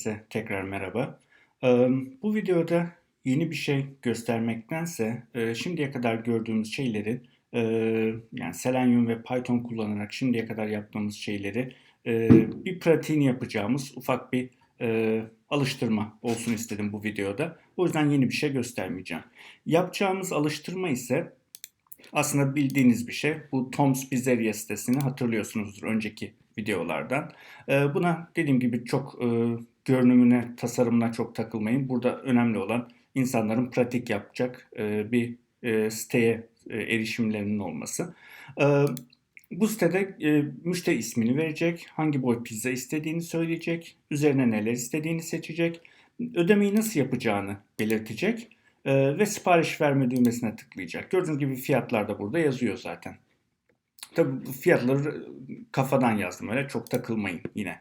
Herkese tekrar merhaba. Bu videoda yeni bir şey göstermektense şimdiye kadar gördüğümüz şeylerin yani Selenium ve Python kullanarak şimdiye kadar yaptığımız şeyleri bir pratiğini yapacağımız ufak bir alıştırma olsun istedim bu videoda. O yüzden yeni bir şey göstermeyeceğim. Yapacağımız alıştırma ise aslında bildiğiniz bir şey. Bu Tom's Pizzeria sitesini hatırlıyorsunuzdur önceki videolardan. Buna dediğim gibi çok görünümüne, tasarımına çok takılmayın. Burada önemli olan insanların pratik yapacak e, bir e, siteye e, erişimlerinin olması. E, Bu sitede e, müşteri ismini verecek, hangi boy pizza istediğini söyleyecek, üzerine neler istediğini seçecek, ödemeyi nasıl yapacağını belirtecek e, ve sipariş verme düğmesine tıklayacak. Gördüğünüz gibi fiyatlar da burada yazıyor zaten. Tabii bu fiyatları kafadan yazdım öyle çok takılmayın yine.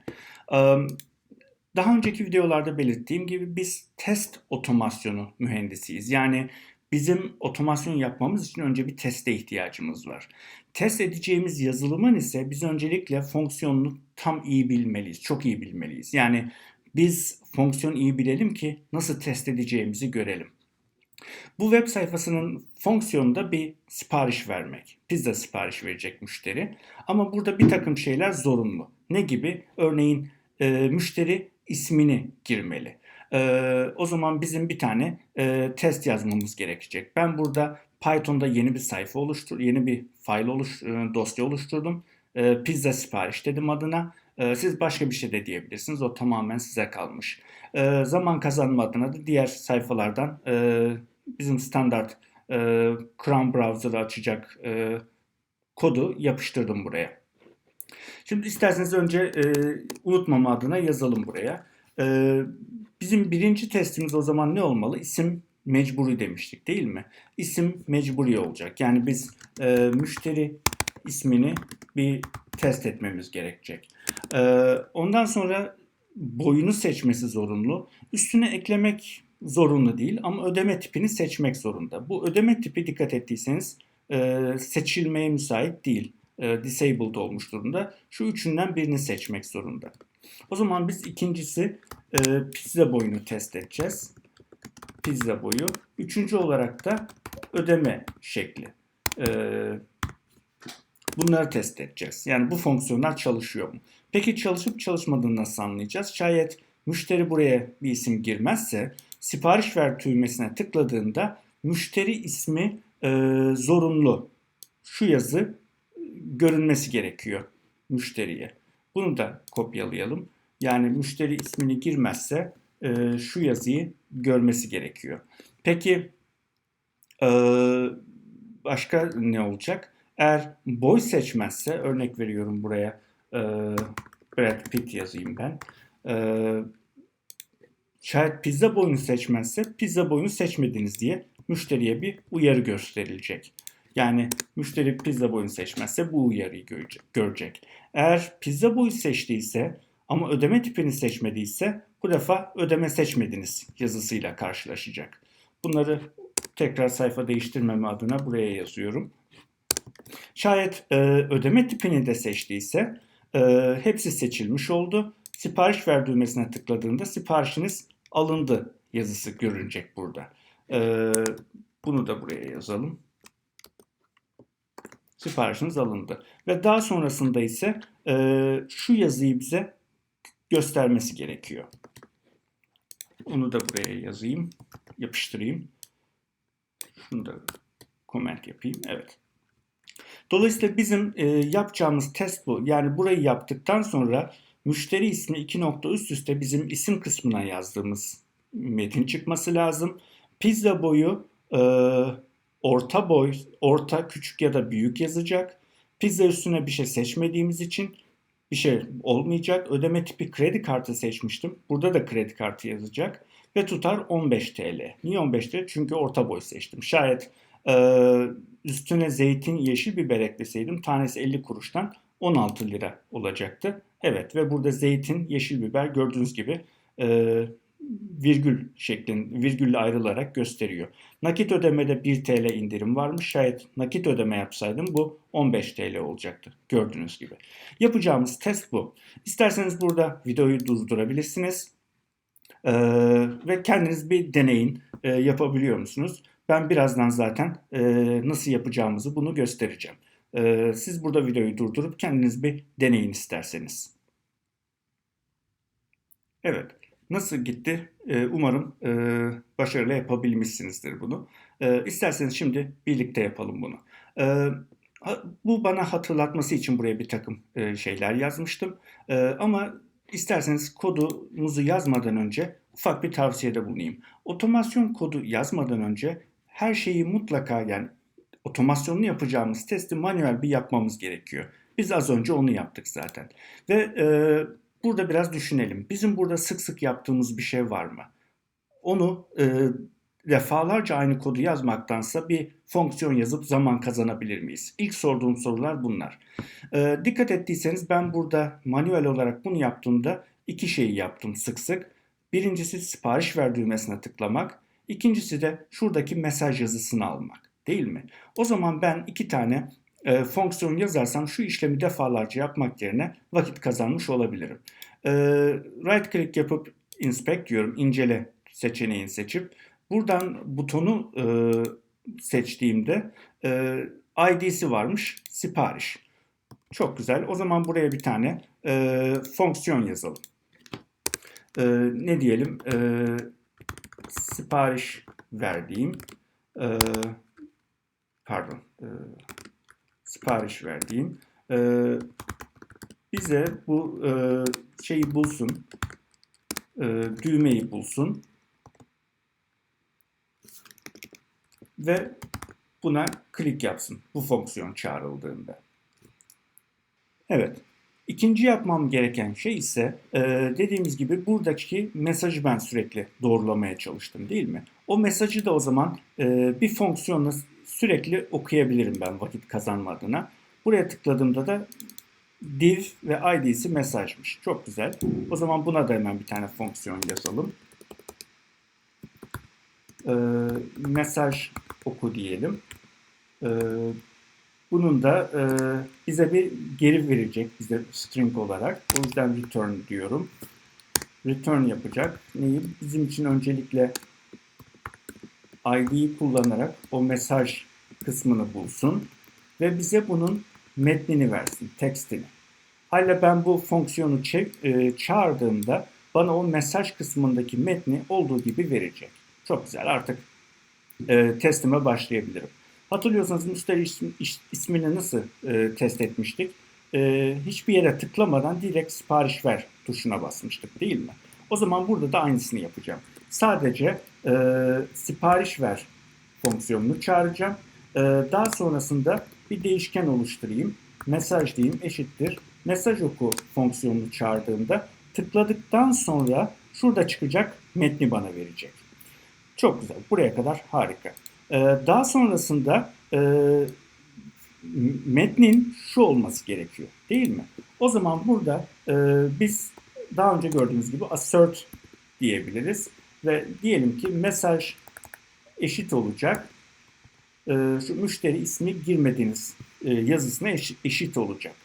Daha önceki videolarda belirttiğim gibi biz test otomasyonu mühendisiyiz. Yani bizim otomasyon yapmamız için önce bir teste ihtiyacımız var. Test edeceğimiz yazılımın ise biz öncelikle fonksiyonunu tam iyi bilmeliyiz, çok iyi bilmeliyiz. Yani biz fonksiyonu iyi bilelim ki nasıl test edeceğimizi görelim. Bu web sayfasının fonksiyonu da bir sipariş vermek. Pizza sipariş verecek müşteri. Ama burada bir takım şeyler zorunlu. Ne gibi? Örneğin e, müşteri ismini girmeli. E, o zaman bizim bir tane e, test yazmamız gerekecek. Ben burada Python'da yeni bir sayfa oluştur, yeni bir file oluş, e, dosya oluşturdum. E, pizza sipariş dedim adına. E, siz başka bir şey de diyebilirsiniz. O tamamen size kalmış. E, zaman kazanma adına da diğer sayfalardan e, bizim standart e, Chrome browser'ı açacak e, kodu yapıştırdım buraya. Şimdi isterseniz önce e, unutmama adına yazalım buraya. E, bizim birinci testimiz o zaman ne olmalı? İsim mecburi demiştik değil mi? İsim mecburi olacak. Yani biz e, müşteri ismini bir test etmemiz gerekecek. E, ondan sonra boyunu seçmesi zorunlu. Üstüne eklemek zorunlu değil ama ödeme tipini seçmek zorunda. Bu ödeme tipi dikkat ettiyseniz e, seçilmeye müsait değil. E, disabled olmuş durumda. Şu üçünden birini seçmek zorunda. O zaman biz ikincisi e, pizza boyunu test edeceğiz. Pizza boyu. Üçüncü olarak da ödeme şekli. E, bunları test edeceğiz. Yani bu fonksiyonlar çalışıyor mu? Peki çalışıp çalışmadığını nasıl anlayacağız? Şayet müşteri buraya bir isim girmezse sipariş ver düğmesine tıkladığında müşteri ismi e, zorunlu. Şu yazı görünmesi gerekiyor müşteriye. Bunu da kopyalayalım. Yani müşteri ismini girmezse e, şu yazıyı görmesi gerekiyor. Peki e, başka ne olacak? Eğer boy seçmezse örnek veriyorum buraya e, Brad Pitt yazayım ben. E, şayet pizza boyunu seçmezse pizza boyunu seçmediniz diye müşteriye bir uyarı gösterilecek. Yani müşteri pizza boyunu seçmezse bu uyarıyı görecek. Eğer pizza boyu seçtiyse ama ödeme tipini seçmediyse bu defa ödeme seçmediniz yazısıyla karşılaşacak. Bunları tekrar sayfa değiştirmeme adına buraya yazıyorum. Şayet e, ödeme tipini de seçtiyse e, hepsi seçilmiş oldu. Sipariş ver düğmesine tıkladığında siparişiniz alındı yazısı görünecek burada. E, bunu da buraya yazalım siparişiniz alındı. Ve daha sonrasında ise e, şu yazıyı bize göstermesi gerekiyor. Onu da buraya yazayım, yapıştırayım. Şunu da comment yapayım. Evet. Dolayısıyla bizim e, yapacağımız test bu. Yani burayı yaptıktan sonra müşteri ismi iki nokta üst üste bizim isim kısmına yazdığımız metin çıkması lazım. Pizza boyu e, orta boy, orta, küçük ya da büyük yazacak. Pizza üstüne bir şey seçmediğimiz için bir şey olmayacak. Ödeme tipi kredi kartı seçmiştim. Burada da kredi kartı yazacak. Ve tutar 15 TL. Niye 15 TL? Çünkü orta boy seçtim. Şayet e, üstüne zeytin yeşil biber ekleseydim tanesi 50 kuruştan 16 lira olacaktı. Evet ve burada zeytin yeşil biber gördüğünüz gibi e, virgül şeklinde virgülle ayrılarak gösteriyor. Nakit ödemede 1 TL indirim varmış. Şayet nakit ödeme yapsaydım bu 15 TL olacaktı. Gördüğünüz gibi. Yapacağımız test bu. İsterseniz burada videoyu durdurabilirsiniz. E, ve kendiniz bir deneyin e, yapabiliyor musunuz? Ben birazdan zaten e, nasıl yapacağımızı bunu göstereceğim. E, siz burada videoyu durdurup kendiniz bir deneyin isterseniz. Evet, nasıl gitti? E, umarım e, başarılı yapabilmişsinizdir bunu. E, isterseniz şimdi birlikte yapalım bunu. E, bu bana hatırlatması için buraya bir takım e, şeyler yazmıştım. Ama isterseniz kodumuzu yazmadan önce ufak bir tavsiyede bulunayım. Otomasyon kodu yazmadan önce her şeyi mutlaka yani otomasyonunu yapacağımız testi manuel bir yapmamız gerekiyor. Biz az önce onu yaptık zaten. Ve e, burada biraz düşünelim. Bizim burada sık sık yaptığımız bir şey var mı? Onu e, defalarca aynı kodu yazmaktansa bir fonksiyon yazıp zaman kazanabilir miyiz? İlk sorduğum sorular bunlar. E, dikkat ettiyseniz ben burada manuel olarak bunu yaptığımda iki şeyi yaptım sık sık. Birincisi sipariş ver düğmesine tıklamak. İkincisi de şuradaki mesaj yazısını almak değil mi? O zaman ben iki tane e, fonksiyon yazarsam şu işlemi defalarca yapmak yerine vakit kazanmış olabilirim. E, right click yapıp inspect diyorum, incele seçeneğini seçip buradan butonu e, seçtiğimde e, ID'si varmış, sipariş. Çok güzel. O zaman buraya bir tane e, fonksiyon yazalım. E, ne diyelim? E, sipariş verdiğim e, pardon e, sipariş verdiğim e, bize bu e, şeyi bulsun e, düğmeyi bulsun ve buna klik yapsın bu fonksiyon çağrıldığında. Evet. İkinci yapmam gereken şey ise e, dediğimiz gibi buradaki mesajı ben sürekli doğrulamaya çalıştım değil mi? O mesajı da o zaman e, bir fonksiyonla sürekli okuyabilirim ben vakit kazanma adına. Buraya tıkladığımda da div ve id'si mesajmış. Çok güzel. O zaman buna da hemen bir tane fonksiyon yazalım. Ee, mesaj oku diyelim. Ee, bunun da e, bize bir geri verecek bize string olarak. O yüzden return diyorum. Return yapacak. Neyi? Bizim için öncelikle ID'yi kullanarak o mesaj kısmını bulsun ve bize bunun metnini versin, tekstini. Hala ben bu fonksiyonu e, çağırdığımda bana o mesaj kısmındaki metni olduğu gibi verecek. Çok güzel artık e, testime başlayabilirim. Hatırlıyorsanız müşteri ismi, ismini nasıl e, test etmiştik? E, hiçbir yere tıklamadan direkt sipariş ver tuşuna basmıştık değil mi? O zaman burada da aynısını yapacağım. Sadece e, sipariş ver fonksiyonunu çağıracağım ee, daha sonrasında bir değişken oluşturayım. Mesaj diyeyim eşittir. Mesaj oku fonksiyonunu çağırdığımda tıkladıktan sonra şurada çıkacak metni bana verecek. Çok güzel. Buraya kadar harika. Ee, daha sonrasında e, metnin şu olması gerekiyor. Değil mi? O zaman burada e, biz daha önce gördüğümüz gibi assert diyebiliriz. Ve diyelim ki mesaj eşit olacak e, şu müşteri ismi girmediğiniz e, yazısına eş, eşit olacak.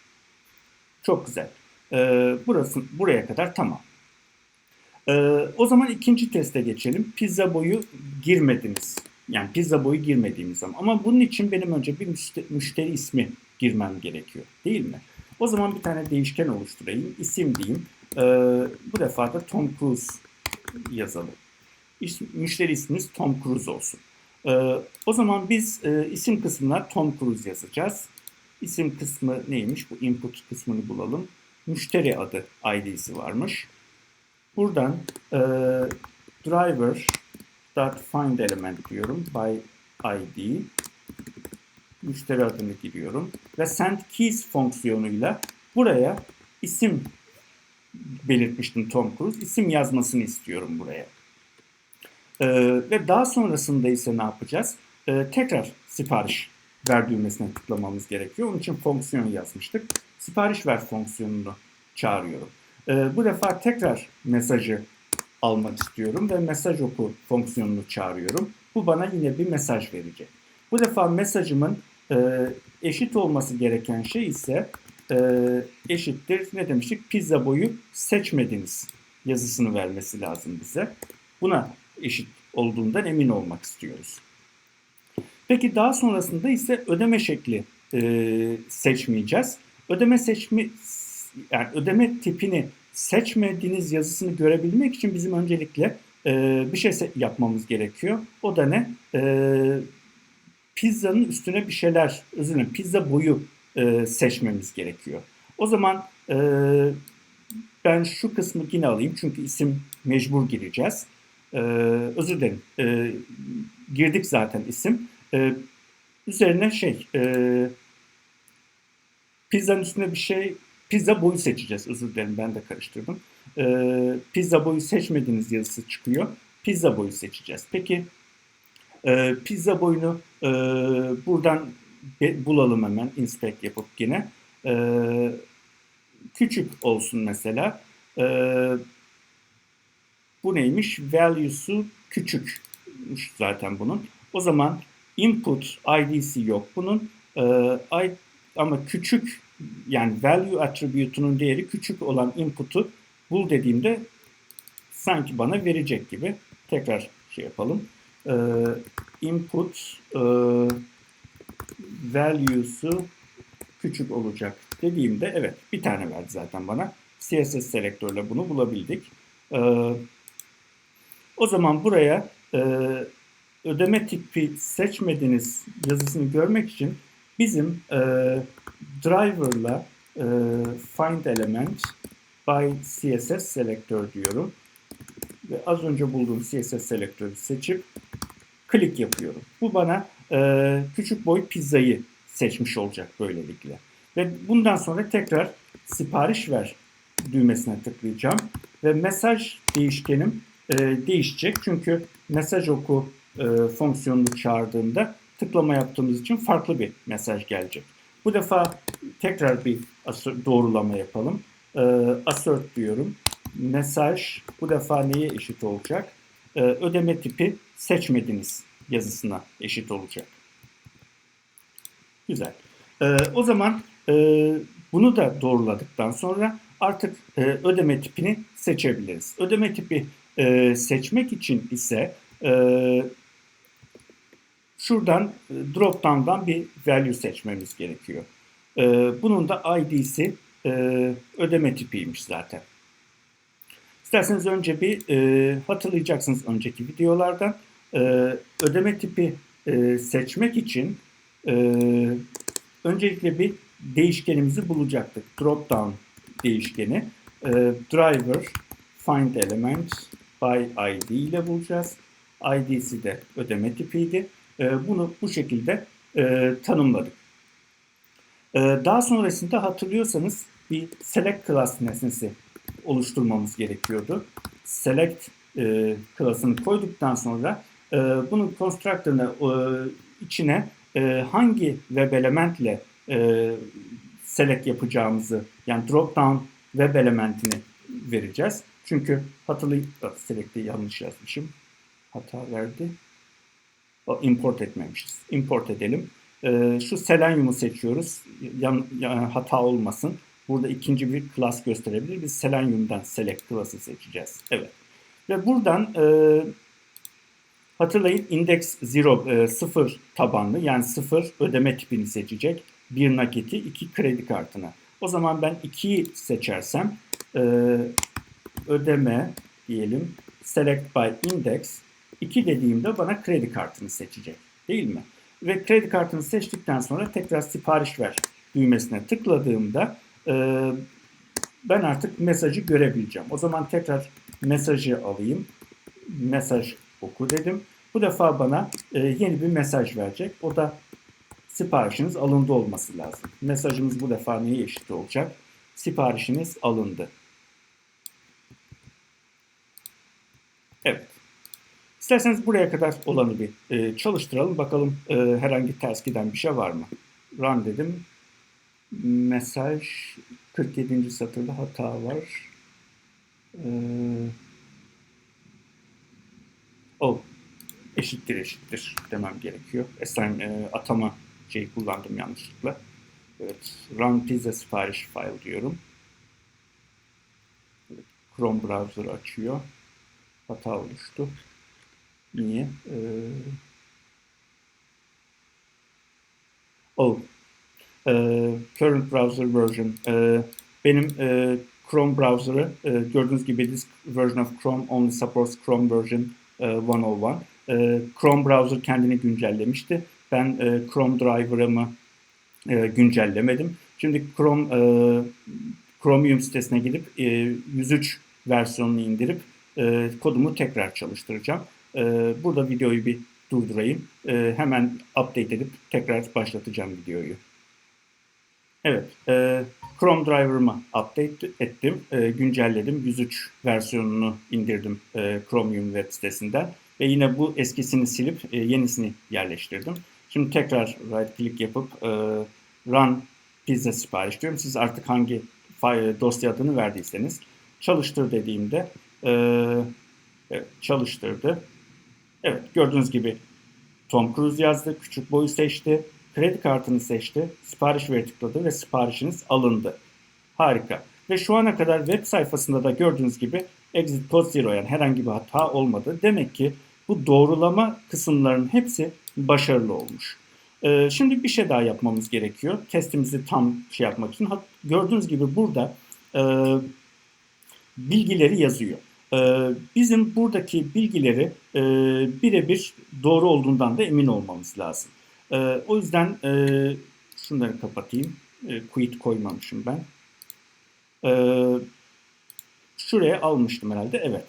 Çok güzel. E, burası buraya kadar tamam. E, o zaman ikinci teste geçelim. Pizza boyu girmediniz. Yani pizza boyu girmediğimiz zaman. Ama bunun için benim önce bir müşteri, müşteri ismi girmem gerekiyor. Değil mi? O zaman bir tane değişken oluşturayım. İsim diyeyim. E, bu defa da Tom Cruise yazalım. Müşteri ismimiz Tom Cruise olsun. Ee, o zaman biz e, isim kısmına Tom Cruise yazacağız. İsim kısmı neymiş? Bu input kısmını bulalım. Müşteri adı ID'si varmış. Buradan e, driver dot find element diyorum by ID. Müşteri adını giriyorum. Ve send keys fonksiyonuyla buraya isim belirtmiştim Tom Cruise. İsim yazmasını istiyorum buraya. E, ve daha sonrasında ise ne yapacağız? E, tekrar sipariş ver düğmesine tıklamamız gerekiyor. Onun için fonksiyon yazmıştık. Sipariş ver fonksiyonunu çağırıyorum. E, bu defa tekrar mesajı almak istiyorum ve mesaj oku fonksiyonunu çağırıyorum. Bu bana yine bir mesaj verecek. Bu defa mesajımın e, eşit olması gereken şey ise e, eşittir ne demiştik? Pizza boyu seçmediniz yazısını vermesi lazım bize. Buna eşit olduğundan emin olmak istiyoruz. Peki daha sonrasında ise ödeme şekli e, seçmeyeceğiz. Ödeme seçmi yani ödeme tipini seçmediğiniz yazısını görebilmek için bizim öncelikle e, bir şey yapmamız gerekiyor. O da ne? E, pizzanın üstüne bir şeyler, özür dilerim, pizza boyu e, seçmemiz gerekiyor. O zaman e, ben şu kısmı yine alayım çünkü isim mecbur gireceğiz. E, özür dilerim, e, girdik zaten isim. E, üzerine şey, e, pizzanın üstüne bir şey, pizza boyu seçeceğiz. Özür dilerim ben de karıştırdım. E, pizza boyu seçmediğiniz yazısı çıkıyor. Pizza boyu seçeceğiz. Peki e, pizza boyunu e, buradan bulalım hemen inspect yapıp yine. E, küçük olsun mesela. E, bu neymiş? Value'su küçükmüş zaten bunun. O zaman input ID'si yok bunun. E, ama küçük yani value attribute'unun değeri küçük olan input'u bul dediğimde sanki bana verecek gibi. Tekrar şey yapalım. E, input e, value'su küçük olacak dediğimde evet bir tane verdi zaten bana. CSS selektörle bunu bulabildik. E, o zaman buraya e, ödeme tipi seçmediğiniz yazısını görmek için bizim e, driver'la e, find element by CSS selektör diyorum. Ve az önce bulduğum CSS selektörü seçip klik yapıyorum. Bu bana e, küçük boy pizzayı seçmiş olacak böylelikle. Ve bundan sonra tekrar sipariş ver düğmesine tıklayacağım. Ve mesaj değişkenim e, değişecek. Çünkü mesaj oku e, fonksiyonunu çağırdığımda tıklama yaptığımız için farklı bir mesaj gelecek. Bu defa tekrar bir doğrulama yapalım. E, assert diyorum. Mesaj bu defa neye eşit olacak? E, ödeme tipi seçmediniz yazısına eşit olacak. Güzel. E, o zaman e, bunu da doğruladıktan sonra artık e, ödeme tipini seçebiliriz. Ödeme tipi e, seçmek için ise e, şuradan e, drop down'dan bir value seçmemiz gerekiyor. E, bunun da ID'si e, ödeme tipiymiş zaten. İsterseniz önce bir e, hatırlayacaksınız önceki videolardan. E, ödeme tipi e, seçmek için e, öncelikle bir değişkenimizi bulacaktık. Drop down değişkeni. E, driver find element by id ile bulacağız. id'si de ödeme tipiydi. E, bunu bu şekilde e, tanımladık. E, daha sonrasında hatırlıyorsanız bir select class nesnesi oluşturmamız gerekiyordu. Select e, klasını koyduktan sonra e, bunun constructor'ına e, içine hangi web elementle select yapacağımızı yani drop down web elementini vereceğiz. Çünkü hatırlayıp select'i yanlış yazmışım. Hata verdi. O, import etmemişiz. Import edelim. E, şu Selenium'u seçiyoruz. Yan, yan, hata olmasın. Burada ikinci bir class gösterebilir. Biz Selenium'dan select class'ı seçeceğiz. Evet. Ve buradan e, hatırlayın index 0 e, sıfır tabanlı yani sıfır ödeme tipini seçecek. Bir nakiti, iki kredi kartını. O zaman ben 2'yi seçersem e, ödeme diyelim select by index 2 dediğimde bana kredi kartını seçecek. Değil mi? Ve kredi kartını seçtikten sonra tekrar sipariş ver düğmesine tıkladığımda e, ben artık mesajı görebileceğim. O zaman tekrar mesajı alayım. Mesaj oku dedim. Bu defa bana e, yeni bir mesaj verecek. O da siparişiniz alındı olması lazım. Mesajımız bu defa neye eşit olacak? Siparişiniz alındı. Evet. İsterseniz buraya kadar olanı bir e, çalıştıralım. Bakalım e, herhangi ters giden bir şey var mı? Run dedim. Mesaj 47. satırda hata var. Ee, oh, eşittir eşittir demem gerekiyor. Assign, e, atama şeyi kullandım yanlışlıkla. Evet, run pizza sipariş file diyorum. Chrome browser'ı açıyor. Hata oluştu. Niye? Ee, oh. Ee, current browser version. Ee, benim e, Chrome browser'ı e, gördüğünüz gibi this version of Chrome only supports Chrome version e, 101. E, Chrome browser kendini güncellemişti. Ben e, Chrome driver'ımı e, güncellemedim. Şimdi Chrome e, Chromium sitesine gidip e, 103 versiyonunu indirip e, kodumu tekrar çalıştıracağım. E, burada videoyu bir durdurayım. E, hemen update edip tekrar başlatacağım videoyu. Evet, e, Chrome driver'ımı update ettim, e, güncelledim. 103 versiyonunu indirdim e, Chromium web sitesinden. Ve yine bu eskisini silip e, yenisini yerleştirdim. Şimdi tekrar right click yapıp e, run pizza sipariş diyorum. Siz artık hangi dosya adını verdiyseniz çalıştır dediğimde e, evet, çalıştırdı. Evet gördüğünüz gibi Tom Cruise yazdı, küçük boyu seçti, kredi kartını seçti, sipariş veri tıkladı ve siparişiniz alındı. Harika. Ve şu ana kadar web sayfasında da gördüğünüz gibi exit code zero yani herhangi bir hata olmadı. Demek ki bu doğrulama kısımlarının hepsi başarılı olmuş. Ee, şimdi bir şey daha yapmamız gerekiyor. Testimizi tam şey yapmak için. Gördüğünüz gibi burada e, bilgileri yazıyor. E, bizim buradaki bilgileri e, birebir doğru olduğundan da emin olmamız lazım. E, o yüzden e, şunları kapatayım. E, quit koymamışım ben. E, şuraya almıştım herhalde. Evet.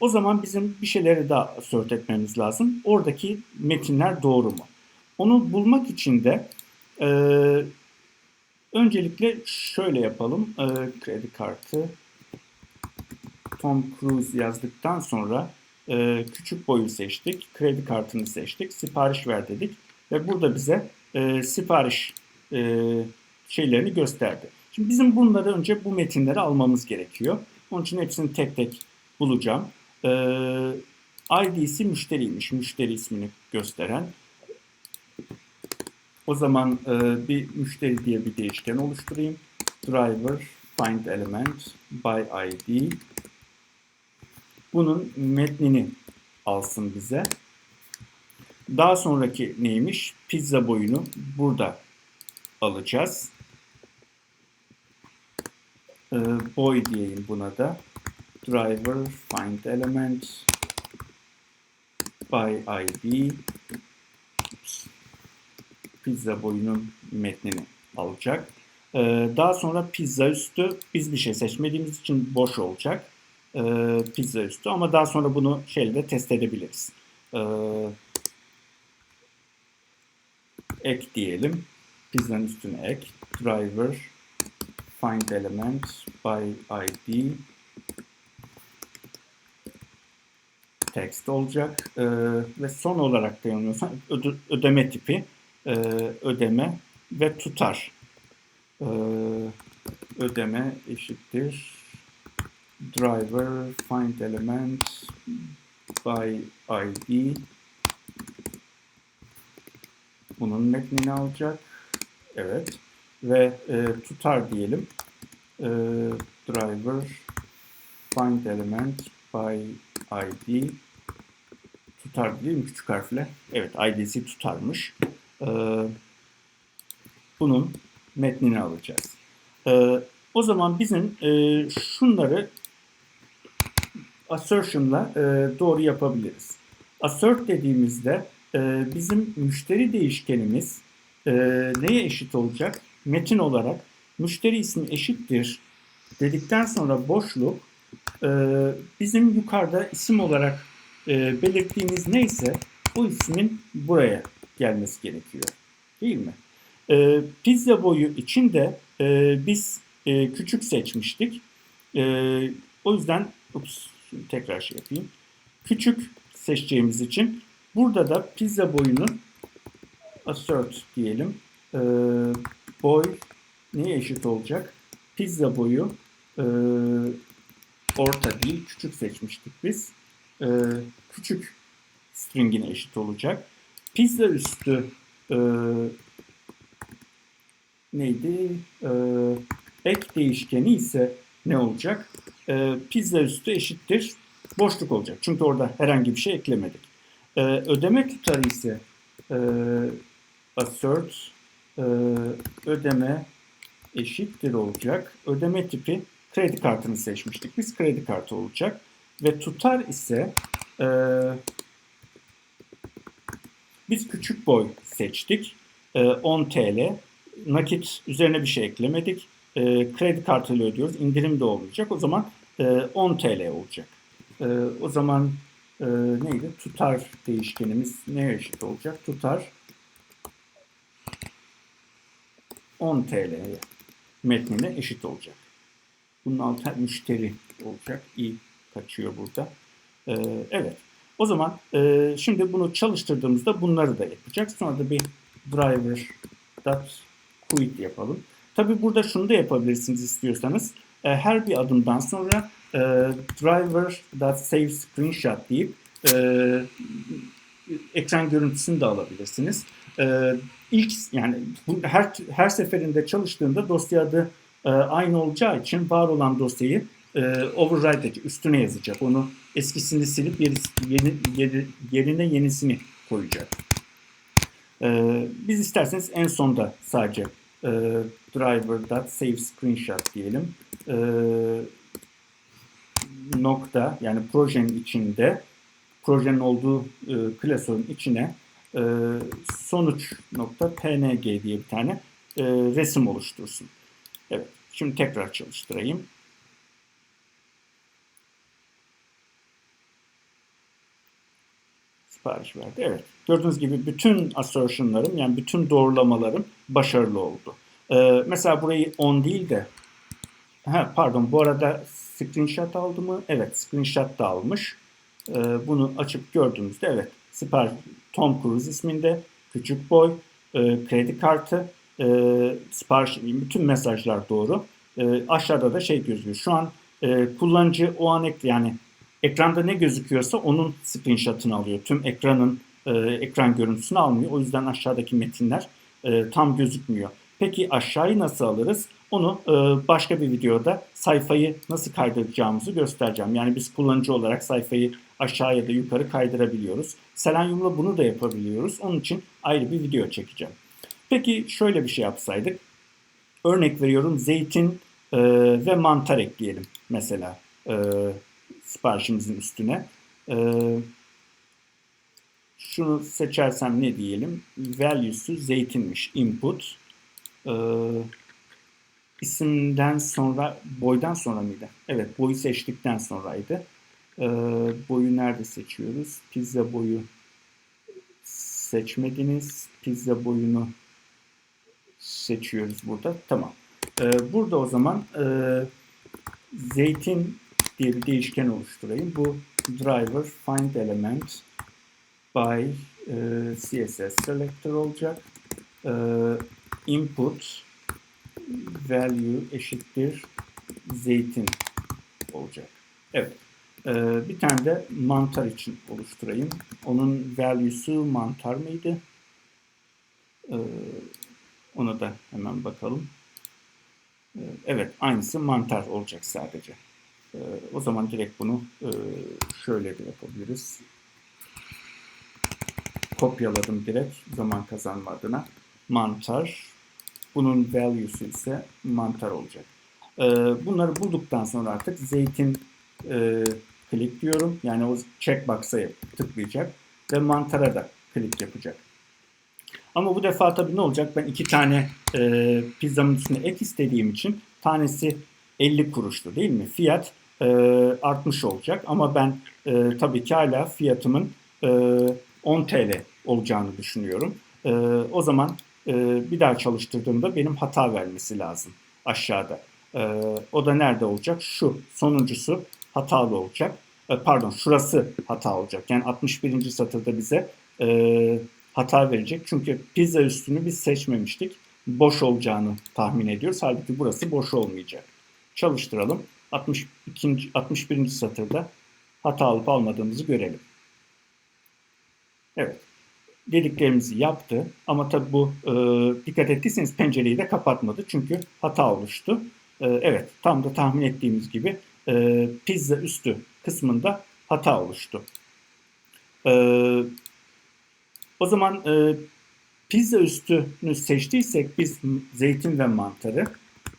O zaman bizim bir şeyleri daha assert etmemiz lazım. Oradaki metinler doğru mu? Onu bulmak için de öncelikle şöyle yapalım. Kredi kartı Tom Cruise yazdıktan sonra e, küçük boyu seçtik. Kredi kartını seçtik. Sipariş ver dedik. Ve burada bize e, sipariş e, şeylerini gösterdi. Şimdi bizim bunları önce bu metinleri almamız gerekiyor. Onun için hepsini tek tek bulacağım. E, ID'si müşteriymiş. Müşteri ismini gösteren. O zaman e, bir müşteri diye bir değişken oluşturayım. Driver find element by ID. Bunun metnini alsın bize. Daha sonraki neymiş? Pizza boyunu burada alacağız. E, boy diyeyim buna da. Driver find element by ID pizza boyunun metnini alacak. Ee, daha sonra pizza üstü biz bir şey seçmediğimiz için boş olacak. Ee, pizza üstü ama daha sonra bunu şeyle test edebiliriz. Ee, ek diyelim. Pizzanın üstüne ek. Driver find element by ID text olacak. Ee, ve son olarak da yanılmıyorsam öde, ödeme tipi e, ödeme ve tutar. E, ödeme eşittir driver find element by id bunun metnini alacak. Evet. Ve e, tutar diyelim. E, driver find element by id tutar değil Küçük harfle. Evet id'si tutarmış. Ee, bunun metnini alacağız. Ee, o zaman bizim e, şunları assertion'la e, doğru yapabiliriz. Assert dediğimizde e, bizim müşteri değişkenimiz neye eşit olacak? Metin olarak müşteri ismi eşittir dedikten sonra boşluk bizim yukarıda isim olarak belirttiğimiz neyse bu ismin buraya gelmesi gerekiyor. Değil mi? E, pizza boyu için de e, biz e, küçük seçmiştik. E, o yüzden ups, şimdi tekrar şey yapayım. Küçük seçeceğimiz için burada da pizza boyunu assert diyelim. E, boy neye eşit olacak? Pizza boyu e, orta değil küçük seçmiştik biz. E, küçük stringine eşit olacak. Pizza üstü e, neydi? E, ek değişkeni ise ne olacak? E, pizza üstü eşittir boşluk olacak. Çünkü orada herhangi bir şey eklemedik. E, ödeme tutarı ise e, assert e, ödeme eşittir olacak. Ödeme tipi kredi kartını seçmiştik. Biz kredi kartı olacak. Ve tutar ise e, biz küçük boy seçtik. E, 10 TL. Nakit üzerine bir şey eklemedik. E, kredi kartıyla ödüyoruz. İndirim de olmayacak. O zaman e, 10 TL olacak. E, o zaman e, neydi? Tutar değişkenimiz neye eşit olacak? Tutar 10 TL'ye metnine eşit olacak. Bunun altı müşteri olacak. İyi kaçıyor burada. Ee, evet. O zaman e, şimdi bunu çalıştırdığımızda bunları da yapacak. Sonra da bir driver dot quit yapalım. Tabi burada şunu da yapabilirsiniz istiyorsanız. E, her bir adımdan sonra e, driver dot save screenshot deyip e, ekran görüntüsünü de alabilirsiniz. E, ilk yani bu her her seferinde çalıştığında dosya adı e, aynı olacağı için var olan dosyayı e, override edecek, üstüne yazacak. Onu eskisini silip yeni, yeni, yeni, yerine yenisini koyacak. E, biz isterseniz en sonda sadece e, driver.save screenshot diyelim. E, nokta yani projenin içinde projenin olduğu e, klasörün içine e, sonuç nokta png diye bir tane e, resim oluştursun. Evet. Şimdi tekrar çalıştırayım. Sipariş verdi. Evet. Gördüğünüz gibi bütün assertionlarım yani bütün doğrulamalarım başarılı oldu. Ee, mesela burayı on değil de ha, pardon bu arada screenshot aldı mı? Evet screenshot da almış. Ee, bunu açıp gördüğümüzde evet sipariş Tom Cruise isminde küçük boy e, kredi kartı e, sipariş bütün mesajlar doğru. E, aşağıda da şey gözüküyor. Şu an e, kullanıcı o an ek, yani ekranda ne gözüküyorsa onun screenshot'ını alıyor. Tüm ekranın e, ekran görüntüsünü almıyor. O yüzden aşağıdaki metinler e, tam gözükmüyor. Peki aşağıyı nasıl alırız? Onu e, başka bir videoda sayfayı nasıl kaydıracağımızı göstereceğim. Yani biz kullanıcı olarak sayfayı aşağı ya da yukarı kaydırabiliyoruz. Selenium'la bunu da yapabiliyoruz. Onun için ayrı bir video çekeceğim. Peki şöyle bir şey yapsaydık. Örnek veriyorum zeytin e, ve mantar ekleyelim mesela e, siparişimizin üstüne. E, şunu seçersem ne diyelim? Value'su zeytinmiş. Input. E, isimden sonra, boydan sonra mıydı? Evet, boyu seçtikten sonraydı. E, boyu nerede seçiyoruz? Pizza boyu seçmediniz. Pizza boyunu seçiyoruz burada. Tamam. Ee, burada o zaman e, zeytin diye bir değişken oluşturayım. Bu driver find element by e, CSS selector olacak. E, input value eşittir zeytin olacak. Evet. E, bir tane de mantar için oluşturayım. Onun value'su mantar mıydı? E, ona da hemen bakalım. Ee, evet aynısı mantar olacak sadece. Ee, o zaman direkt bunu e, şöyle de yapabiliriz. Kopyaladım direkt zaman kazanma adına. Mantar. Bunun value'su ise mantar olacak. Ee, bunları bulduktan sonra artık zeytin e, klik diyorum. Yani o checkbox'a tıklayacak ve mantara da klik yapacak. Ama bu defa tabii ne olacak? Ben iki tane e, pizzamın üstüne ek istediğim için tanesi 50 kuruştu değil mi? Fiyat e, artmış olacak ama ben e, tabii ki hala fiyatımın e, 10 TL olacağını düşünüyorum. E, o zaman e, bir daha çalıştırdığımda benim hata vermesi lazım aşağıda. E, o da nerede olacak? Şu sonuncusu hatalı olacak. E, pardon şurası hata olacak. Yani 61. satırda bize e, hata verecek. Çünkü pizza üstünü biz seçmemiştik. Boş olacağını tahmin ediyoruz. Halbuki burası boş olmayacak. Çalıştıralım. 62. 61. satırda hata alıp almadığımızı görelim. Evet. Dediklerimizi yaptı. Ama tabi bu e, dikkat ettiyseniz pencereyi de kapatmadı. Çünkü hata oluştu. E, evet tam da tahmin ettiğimiz gibi e, pizza üstü kısmında hata oluştu. E, o zaman e, pizza üstünü seçtiysek biz zeytin ve mantarı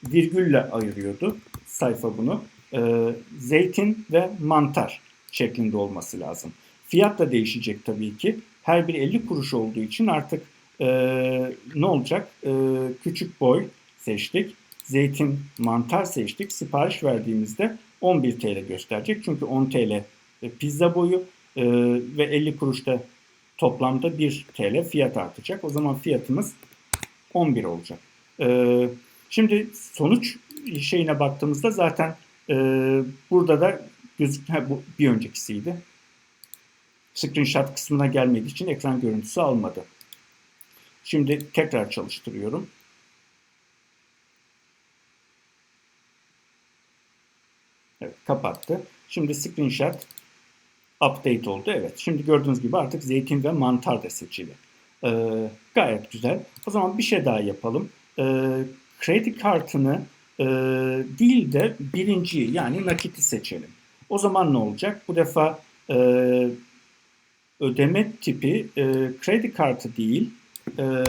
virgülle ayırıyordu sayfa bunu. E, zeytin ve mantar şeklinde olması lazım. Fiyat da değişecek tabii ki. Her bir 50 kuruş olduğu için artık e, ne olacak? E, küçük boy seçtik. Zeytin, mantar seçtik. Sipariş verdiğimizde 11 TL gösterecek. Çünkü 10 TL e, pizza boyu e, ve 50 kuruşta toplamda 1 TL fiyat artacak. O zaman fiyatımız 11 olacak. E, şimdi sonuç şeyine baktığımızda zaten e, burada da gözük ha, bu bir öncekisiydi. Screenshot kısmına gelmediği için ekran görüntüsü almadı. Şimdi tekrar çalıştırıyorum. Evet kapattı. Şimdi screenshot update oldu. Evet şimdi gördüğünüz gibi artık zeytin ve mantar da seçili. Ee, gayet güzel. O zaman bir şey daha yapalım. Ee, kredi kartını e, değil de birinciyi yani nakiti seçelim. O zaman ne olacak? Bu defa e, ödeme tipi e, kredi kartı değil e,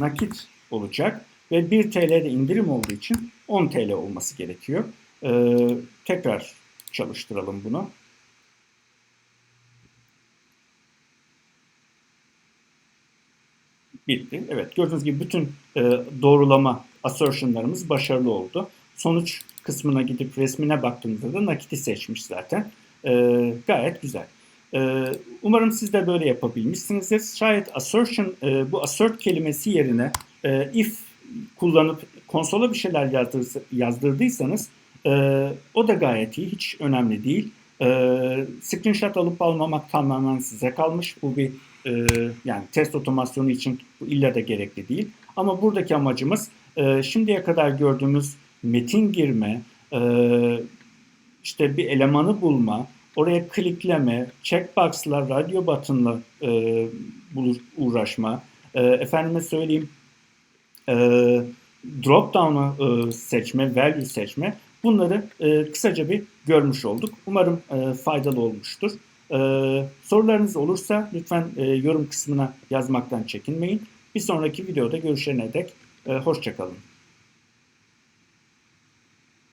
nakit olacak ve 1 TL'de indirim olduğu için 10 TL olması gerekiyor. E, tekrar çalıştıralım bunu. Bitti. Evet gördüğünüz gibi bütün e, doğrulama assertionlarımız başarılı oldu. Sonuç kısmına gidip resmine baktığımızda da nakiti seçmiş zaten. E, gayet güzel. E, umarım siz de böyle yapabilmişsinizdir. Şayet assertion, e, bu assert kelimesi yerine e, if kullanıp konsola bir şeyler yazdır, yazdırdıysanız e, o da gayet iyi. Hiç önemli değil. E, screenshot alıp almamak tamamen size kalmış. Bu bir e, yani test otomasyonu için bu illa da gerekli değil. Ama buradaki amacımız e, şimdiye kadar gördüğümüz metin girme, e, işte bir elemanı bulma, oraya klikleme, checkbox'la, radyo button'la e, uğraşma, e, efendime söyleyeyim e, drop down'u e, seçme, value seçme bunları kısaca bir görmüş olduk. Umarım faydalı olmuştur. Sorularınız olursa lütfen yorum kısmına yazmaktan çekinmeyin. Bir sonraki videoda görüşene dek hoşçakalın.